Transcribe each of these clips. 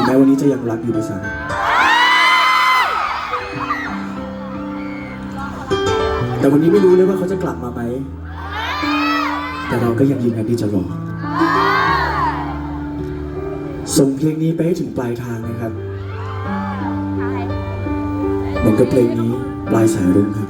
ึงแม้วันนี้จะยังรักอยู่ด้วยซ้ำแต่วันนี้ไม่รู้เลยว่าเขาจะกลับมาไหม แต่เราก็ยังยืนยันที่จะรอ ส่งเพลงนี้ไปให้ถึงปลายทางนะครับ เหมือนกับเพลงนี้ปลายสายรุ้งครับ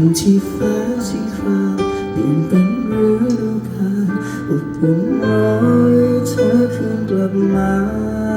ู่ที่ฟ้าที่คราวเปลี่ยนเป็นฤดูกาลอบอุ่นรอให้เธอคืนกลับมา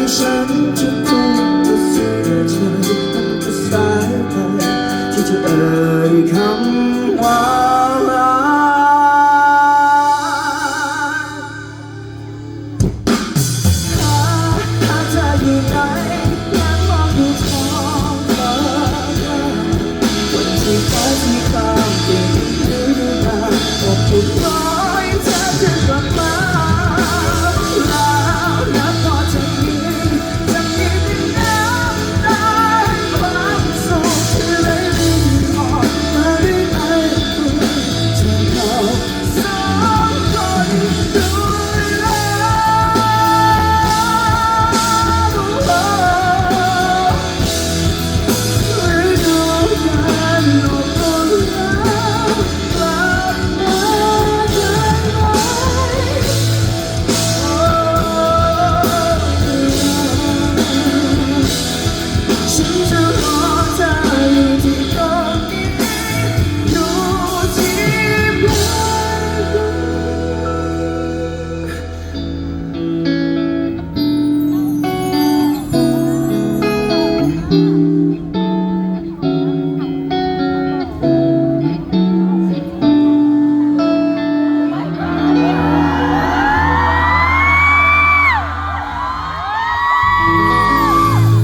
deixa de.